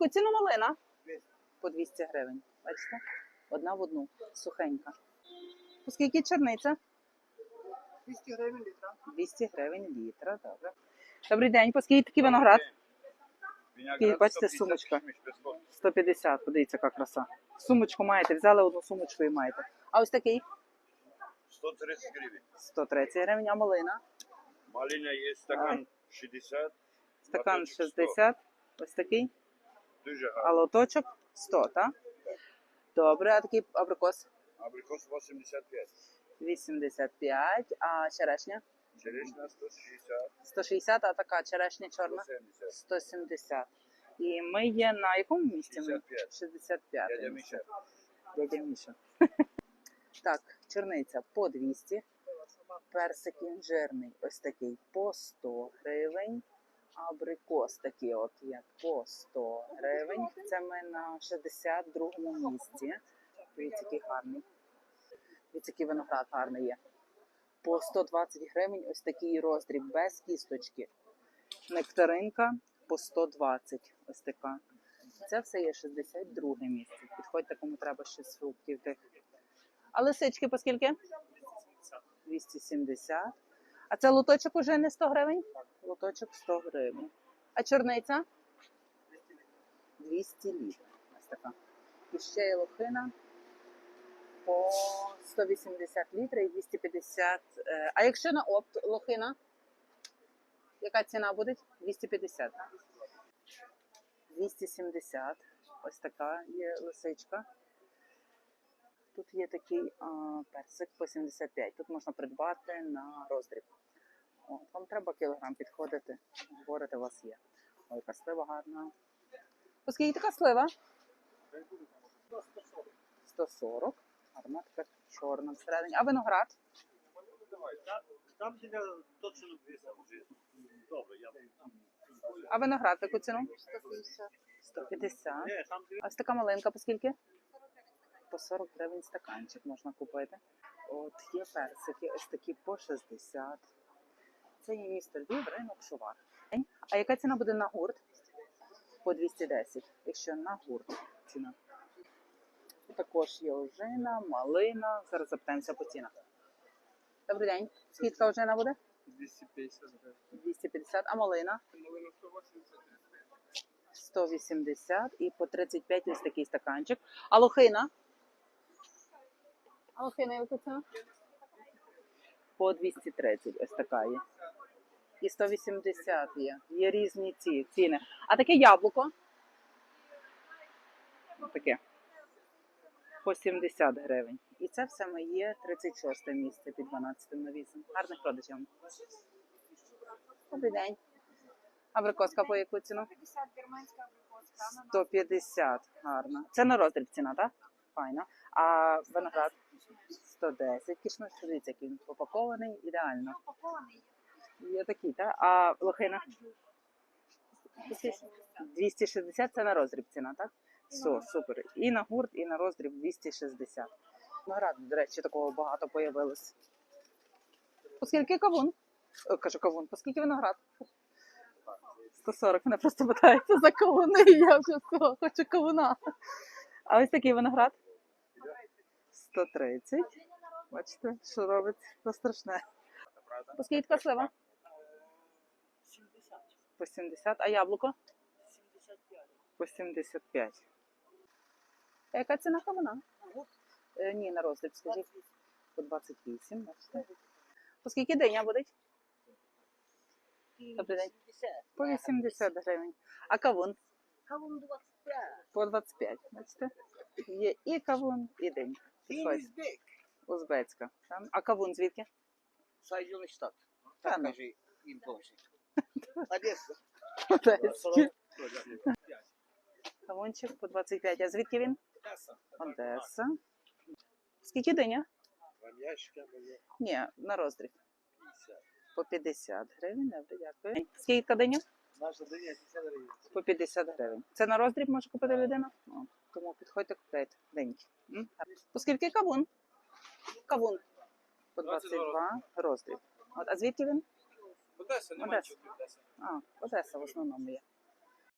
Яку ціну малина? По 200 гривень. Бачите? Одна в одну. Сухенька. По скільки черниця? 200 гривень літра. 200 гривень літра. Добре. Добрий день. По скільки такий виноград? Виноград бачите, 150, сумочка. 150. Подивіться, яка краса. Сумочку маєте, взяли одну сумочку і маєте. А ось такий 130 гривен. 130 гривень, а малина. Малина есть стакан 60. Стакан 60. Ось такий. Дуже А гарно. лоточок 100, так? Добре, а такий абрикос Абрикос 85. 85, а черешня Черешня 160. 160, а така черешня чорна 170. 170. І ми є на якому місці? 65. 65. Дядя. Миша. Дядя Міша. Так, черниця по 200, персик інжирний ось такий по 100 гривень, абрикос такий от як по 100 гривень. Це ми на 62 місці. Дивіться, який гарний. Дивіться, який виноград гарний є. По 120 гривень ось такий роздріб без кісточки. Нектаринка по 120. Ось така. Це все є 62 місце. Підходьте, кому треба щось з фруктів тих. А лисички по скільки? 270. А це лоточок уже не 100 гривень? Лоточок 100 гривень. А чорниця? 200 літрів. Ось така. І ще є лохина по 180 літрів і 250. е, А якщо на опт лохина? Яка ціна буде? 250. так? 270. Ось така є лисичка. Тут є такий а, персик по 75. Тут можна придбати на роздріб. О, вам треба кілограм підходити. Говорите, у вас є. Ой, яка слива гарна. Оскільки така слива? 140. Гарна така чорна всередині. А виноград? Там біля точно 200. Добре, я А виноград яку ціну? 150. 150. А ось така маленька, по скільки? По 40 гривень стаканчик можна купити. От є персики, ось такі по 60. Це є місто Львів, ринок Шувар. А яка ціна буде на гурт? По 210, якщо на гурт ціна. Також є ожина, малина. Зараз запитаємося по цінах. Добрий день. Скільки ожина буде? 250 гривень. 250, а малина? Малина 180 180 і по 35 ось такий стаканчик. А лохина? А яка ціна? По 230 ось така є. І 180 є. Є різні ці ціни. А таке яблуко? Таке. По 70 гривень. І це все моє 36 місце під 12 навісом. Гарних продажів. Добрий день. Абрикоска по яку ціну? 50 германська абрикоска. 150. Гарно. Це на роздріб ціна, так? Файно. А виноград 110. Кішмиш, дивіться, який він упакований ідеально. Упакований. Є такий, так? А лохина? 260 це на роздріб ціна, так? Все, супер. І на гурт, і на роздріб 260. Виноград, до речі, такого багато появилось. Оскільки кавун? О, кажу кавун, оскільки виноград? 140. Мене просто питається за кавуни, я вже все, хочу кавуна. А ось такий виноград? 130. Бачите, що робить? Страшне. Оскільки така слива? 70. По 70. А яблуко? 75. По 75. А яка ціна кавуна? Е, ні, на роздріб, скажіть. По 28, бачите. По скільки диня буде? Добрий день. По 80 гривень. А кавун? Кавун 25. По 25, бачите? Є і кавун, і динь. Узбек. Узбецька. А кавун звідки? Соединенный штат. Та Так кажи. Одесса. Одеський. Кавунчик по 25. А звідки він? Одесса. Одеса. Скільки диня? Вам ящика моє Ні, на роздріб. 50. По 50 гривень. Добре, дякую. Скільки диня? Наша дня 50 гривень. По 50 гривень. Це на роздріб може купити людина? О, тому підходьте, купляйте. Деньки. Оскільки кавун? Кавун. По 22 роздріб. От, а звідки він? Одеса, немає Одеса. А, Одеса в основному є.